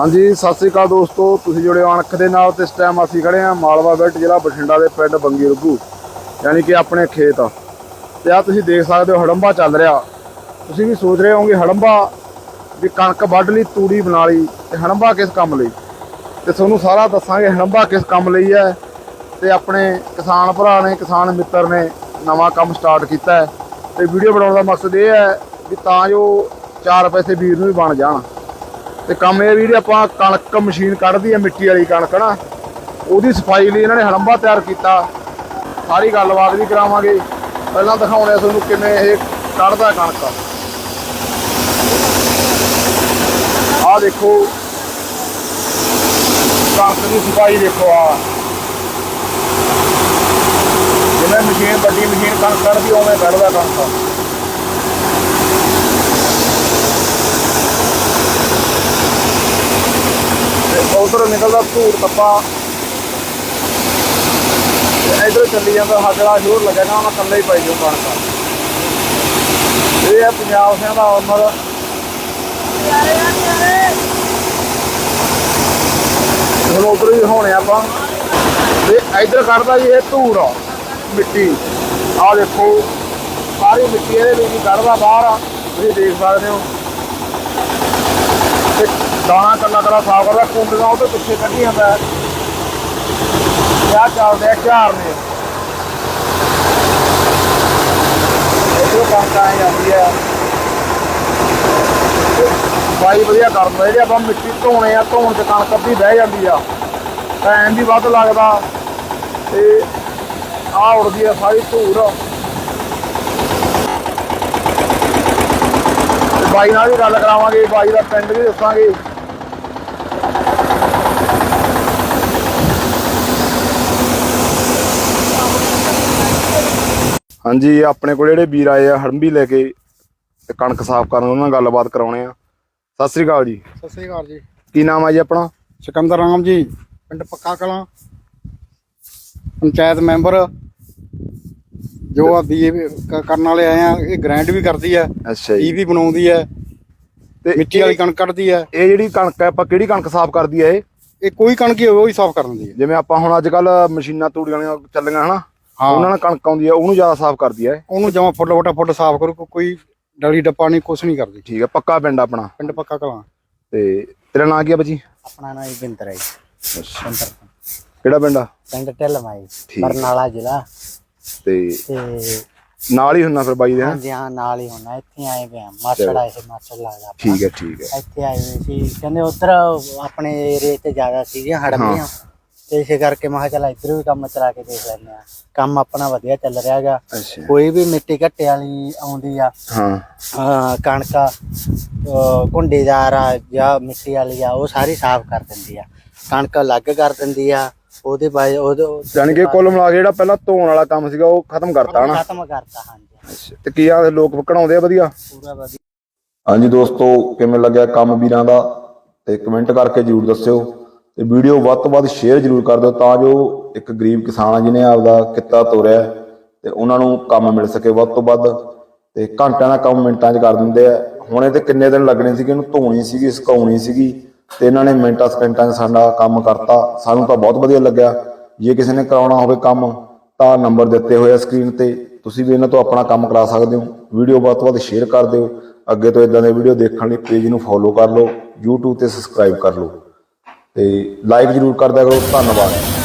ਹਾਂਜੀ, ਸਤਿ ਸ੍ਰੀ ਅਕਾਲ ਦੋਸਤੋ। ਤੁਸੀਂ ਜੁੜੇ ਹੋ ਅਣਖ ਦੇ ਨਾਲ ਤੇ ਇਸ ਟਾਈਮ ਅਸੀਂ ਖੜੇ ਹਾਂ ਮਾਲਵਾ ਬੈਲਟ ਜ਼ਿਲ੍ਹਾ ਬਠਿੰਡਾ ਦੇ ਪਿੰਡ ਬੰਗੀ ਰੁੱਗੂ ਯਾਨੀ ਕਿ ਆਪਣੇ ਖੇਤ। ਤੇ ਆ ਤੁਸੀਂ ਦੇਖ ਸਕਦੇ ਹੋ ਹੜੰਬਾ ਚੱਲ ਰਿਹਾ। ਤੁਸੀਂ ਵੀ ਸੋਚ ਰਹੇ ਹੋਵੋਗੇ ਹੜੰਬਾ ਵੀ ਕਣਕ ਵੱਢ ਲਈ, ਤੂੜੀ ਬਣਾ ਲਈ ਤੇ ਹੜੰਬਾ ਕਿਸ ਕੰਮ ਲਈ? ਤੇ ਤੁਹਾਨੂੰ ਸਾਰਾ ਦੱਸਾਂਗੇ ਹੜੰਬਾ ਕਿਸ ਕੰਮ ਲਈ ਹੈ ਤੇ ਆਪਣੇ ਕਿਸਾਨ ਭਰਾ ਨੇ, ਕਿਸਾਨ ਮਿੱਤਰ ਨੇ ਨਵਾਂ ਕੰਮ ਸਟਾਰਟ ਕੀਤਾ ਹੈ। ਤੇ ਵੀਡੀਓ ਬਣਾਉਣ ਦਾ ਮਕਸਦ ਇਹ ਹੈ ਵੀ ਤਾਂ ਜੋ ਚਾਰ ਪੈਸੇ ਵੀਰ ਨੂੰ ਵੀ ਬਣ ਜਾਣ। ਤੇ ਕੰਮ ਇਹ ਵੀ ਜਿਹੜੀ ਆਪਾਂ ਕਣਕ ਮਸ਼ੀਨ ਕੱਢਦੀ ਹੈ ਮਿੱਟੀ ਵਾਲੀ ਕਣਕ ਨਾ, ਉਹਦੀ ਸਫ਼ਾਈ ਲਈ ਇਹਨਾਂ ਨੇ ਹੜੰਬਾ ਤਿਆਰ ਕੀਤਾ। ਸਾਰੀ ਗੱਲਬਾਤ ਵੀ ਕਰਾਵਾਂਗੇ। ਪਹਿਲਾਂ ਦਿਖਾਉਣੇ ਆ ਤੁਹਾਨੂੰ ਕਿਵੇਂ ਇਹ ਕੱਢਦਾ ਕਣਕ। ਆਹ ਦੇਖੋ। ਕਣਕ ਦੀ ਸਫ਼ਾਈ ਦੇਖੋ ਆ। ਜਿਵੇਂ ਮਸ਼ੀਨ ਵੱਡੀ ਮਸ਼ੀਨ ਕਣਕ ਕੱਢਦੀ, ਉਵੇਂ ਕੱਢਦਾ ਕਣਕ ਤੇ ਉਧਰ ਨਿਕਲਦਾ ਧੂੜ ਤੱਪਾ ਇਧਰ ਚੱਲੀ ਜਾਂਦਾ ਹੱਗੜਾ ਸ਼ੋਰ ਲੱਗੇਗਾ ਉਹਨਾਂ ਕੱਲੇ ਹੀ ਪਾਈ ਜੋ ਕਣਕ। ਇਹ ਹੈ ਪੰਜਾਬ ਸਿਆਂ ਦਾ ਉਮਰ ਹੁਣ ਉਧਰ ਵੀ ਹੋਣੇ ਆਪਾਂ। ਤੇ ਇਧਰ ਕੱਢਦਾ ਜੀ ਇਹ ਧੂੜ, ਮਿੱਟੀ। ਆਹ ਦੇਖੋ, ਸਾਰੀ ਮਿੱਟੀ ਇਹਦੇ ਵਿੱਚ ਕੱਢਦਾ ਬਾਹਰ। ਆ ਤੁਸੀਂ ਦੇਖ ਸਕਦੇ ਹੋ। ਤੇ ਦਾਣਾ ਕੱਲਾ ਕੱਲਾ ਸਾਫ਼ ਕਰਦਾ, ਕੁੰਡੀਆਂ ਉਹਦੇ ਪਿੱਛੇ ਕੱਢੀ ਜਾਂਦਾ। ਹੈ ਕਿਆ ਚੱਲਦੇ ਆ ਝਾਰ ਨੇ। ਇਹ ਕੰਮ ਆ ਜਾਂਦੀ ਹੈ। ਬਾਈ ਵਧੀਆ ਕਰਦਾ ਜਿਹੜੇ ਆਪਾਂ ਮਿੱਟੀ ਧੋਣੇ ਆ, ਧੋਣ ਚ ਕਣਕ ਅੱਧੀ ਬਹਿ ਜਾਂਦੀ ਆ। ਟਾਈਮ ਵੀ ਵੱਧ ਲੱਗਦਾ। ਤੇ ਆ ਉੜਦੀ ਆ ਸਾਰੀ ਧੂੜ। ਬਾਈ ਨਾਲ ਵੀ ਗੱਲ ਕਰਾਵਾਂਗੇ ਬਾਈ ਦਾ ਪਿੰਡ ਵੀ ਦੱਸਾਂਗੇ। ਹਾਂਜੀ ਆਪਣੇ ਕੋਲ ਜਿਹੜੇ ਵੀਰ ਆਏ ਆ ਹੜੰਬੀ ਲੈ ਕੇ ਤੇ ਕਣਕ ਸਾਫ਼ ਕਰਨ ਉਹਨਾਂ ਨਾਲ ਗੱਲਬਾਤ ਕਰਾਉਣੇ ਆ। ਸਤਿ ਸ੍ਰੀ ਅਕਾਲ ਜੀ। ਸਤਿ ਸ੍ਰੀ ਅਕਾਲ ਜੀ। ਕੀ ਨਾਮ ਹੈ ਜੀ ਆਪਣਾ? ਸਿਕੰਦਰ ਰਾਮ ਜੀ ਪਿੰਡ ਪੱਕਾ ਕਲਾਂ ਪੰਚਾਇਤ ਮੈਂਬਰ। ਜੋ ਆ ਬੀਏ ਕਰਨ ਵਾਲੇ ਆਏ ਆ ਇਹ ਗ੍ਰਾਂਟ ਵੀ ਕਰਦੀ ਹੈ ਅੱਛਾ ਇਹ ਵੀ ਬਣਾਉਂਦੀ ਹੈ ਤੇ ਮਿੱਟੀ ਵਾਲੀ ਕਣਕ ਕੱਢਦੀ ਹੈ ਇਹ ਜਿਹੜੀ ਕਣਕ ਹੈ ਆਪਾਂ ਕਿਹੜੀ ਕਣਕ ਸਾਫ਼ ਕਰਦੀ ਹੈ ਇਹ? ਇਹ ਕੋਈ ਕਣਕ ਹੀ ਹੋਵੇ ਉਹ ਹੀ ਸਾਫ਼ ਕਰ ਦਿੰਦੀ ਹੈ ਜਿਵੇਂ ਆਪਾਂ ਹੁਣ ਅੱਜ ਕੱਲ ਮਸ਼ੀਨਾਂ ਤੂੜੀਆਂ ਵਾਲੀਆਂ ਚੱਲੀਆਂ ਹਨਾ? ਹਾਂ। ਉਹਨਾਂ ਨਾਲ ਕਣਕ ਆਉਂਦੀ ਹੈ ਉਹਨੂੰ ਜ਼ਿਆਦਾ ਸਾਫ਼ ਕਰਦੀ ਇਹ। ਉਹਨੂੰ ਜਮਾ ਫੁੱਟ ਫੁੱਟ ਫੁੱਟ ਸਾਫ਼ ਕਰੂ ਕੋਈ ਡਲੀ ਡੱਪਾ ਨਹੀਂ ਕੁਛ ਨਹੀਂ ਕਰਦੀ। ਠੀਕ ਹੈ ਪੱਕਾ ਪਿੰਡ ਆਪਣਾ? ਪਿੰਡ ਪੱਕਾ ਕਲਾਂ ਤੇ ਤੇਰਾ ਨਾਂ ਕੀ ਹੈ ਬੱਜੀ? ਆਪਣਾ ਨਾਮ ਬਿੰਦਰ ਹੈ ਜੀ। ਕਿਹੜਾ ਪਿੰਡ ਆ? ਪਿੰਡ ਢਿਲਮਾਈ। ਬਰਨਾਲਾ ਜ਼ਿਲ੍ਹਾ। ਤੇ ਤੇ ਨਾਲ ਹੀ ਹੁੰਨਾ ਫਿਰ ਬਾਈ ਦੇ ਹੈਂ? ਹਾਂਜੀ ਹਾਂ ਨਾਲ ਹੀ ਹੋਣਾ ਇੱਥੇ ਆਏ ਵੇ ਆ ਮਾਸੜ ਆਏ ਸੀ ਮਾਸੜ ਲੱਗਦਾ ਆਪਣਾ। ਠੀਕ ਹੈ ਠੀਕ ਹੈ। ਇੱਥੇ ਆਏ ਹੋਏ ਸੀ ਕਹਿੰਦੇ ਉਧਰ ਆਪਣੇ ਏਰੀਏ ਤੇ ਜ਼ਿਆਦਾ ਸੀ ਹੜਮੀਆਂ ਤੇ ਇਸੇ ਕਰਕੇ ਮੈਂ ਕਿਹਾ ਚੱਲ ਇੱਧਰ ਵੀ ਕੰਮ ਚਲਾ ਕੇ ਦੇਖ ਲੈਂਦੇ ਆ ਕੰਮ ਆਪਣਾ ਵਧੀਆ ਚੱਲ ਰਿਹਾ ਅੱਛਾ। ਕੋਈ ਵੀ ਮਿੱਟੀ ਘੱਟੇ ਵਾਲੀ ਆਉਂਦੀ ਆ ਹਾਂ। ਅਹ ਕਣਕ ਅਹ ਕੁੰਡੀਦਾਰ ਆ ਜਾਂ ਮਿੱਟੀ ਵਾਲੀ ਆ ਉਹ ਸਾਰੀ ਸਾਫ਼ ਕਰ ਦਿੰਦੀ ਆ। ਕਣਕ ਅਲੱਗ ਕਰ ਦਿੰਦੀ ਆ ਉਹਦੇ ਬਾਅਦ ਉਹਦੇ ਯਾਨੀ ਕਿ ਕੁੱਲ ਮਿਲਾ ਕੇ ਜਿਹੜਾ ਪਹਿਲਾਂ ਧੋਣ ਵਾਲਾ ਕੰਮ ਸੀਗਾ ਉਹ ਖਤਮ ਕਰਤਾ ਹਨਾ? ਖਤਮ ਕਰਤਾ ਹਾਂਜੀ। ਅੱਛਾ ਤੇ ਕੀ ਆ ਲੋਕ ਕਢਾਉਂਦੇ ਆ ਵਧੀਆ? ਪੂਰਾ ਵਧੀਆ। ਹਾਂਜੀ ਦੋਸਤੋ ਕਿਵੇਂ ਲੱਗਿਆ ਕੰਮ ਵੀਰਾਂ ਦਾ? ਤੇ ਕਮੈਂਟ ਕਰਕੇ ਜਰੂਰ ਦੱਸਿਓ। ਤੇ ਵੀਡੀਓ ਵੱਧ ਤੋਂ ਵੱਧ ਸ਼ੇਅਰ ਜਰੂਰ ਕਰ ਦਿਓ ਤਾਂ ਜੋ ਇੱਕ ਗਰੀਬ ਕਿਸਾਨ ਆ ਜਿਹਨੇ ਆਪਦਾ ਕਿੱਤਾ ਤੋਰਿਆ ਤੇ ਉਹਨਾਂ ਨੂੰ ਕੰਮ ਮਿਲ ਸਕੇ ਵੱਧ ਤੋਂ ਵੱਧ। ਤੇ ਘੰਟਿਆਂ ਦਾ ਕੰਮ ਮਿੰਟਾਂ 'ਚ ਕਰ ਦਿੰਦੇ ਆ। ਹੁਣ ਇਹ ਤੇ ਕਿੰਨੇ ਦਿਨ ਲੱਗਣੇ ਸੀਗੇ ਇਹਨੂੰ ਧੋਣੀ ਸੀਗੀ ਸੁਕਾਉਣੀ ਸੀਗੀ। ਤੇ ਇਹਨਾਂ ਨੇ ਮਿੰਟਾਂ ਸਕਿੰਟਾਂ 'ਚ ਸਾਡਾ ਕੰਮ ਕਰਤਾ। ਸਾਨੂੰ ਤਾਂ ਬਹੁਤ ਵਧੀਆ ਲੱਗਿਆ। ਜੇ ਕਿਸੇ ਨੇ ਕਰਾਉਣਾ ਹੋਵੇ ਕੰਮ, ਤਾਂ ਨੰਬਰ ਦਿੱਤੇ ਹੋਏ ਆ ਸਕਰੀਨ ਤੇ। ਤੁਸੀਂ ਵੀ ਇਹਨਾਂ ਤੋਂ ਆਪਣਾ ਕੰਮ ਕਰਾ ਸਕਦੇ ਹੋ। ਵੀਡੀਓ ਵੱਧ ਤੋਂ ਵੱਧ ਸ਼ੇਅਰ ਕਰ ਦਿਓ। ਅੱਗੇ ਤੋਂ ਇਦਾਂ ਦੇ ਵੀਡੀਓ ਦੇਖਣ ਲਈ ਪੇਜ ਨੂੰ ਫੋਲੋ ਕਰ ਲਓ। YouTube ਤੇ ਸਬਸਕ੍ਰਾਈਬ ਕਰ ਲਓ। ਤੇ ਲਾਈਕ ਜਰੂਰ ਕਰ ਕਰੋ। ਧੰਨਵਾਦ।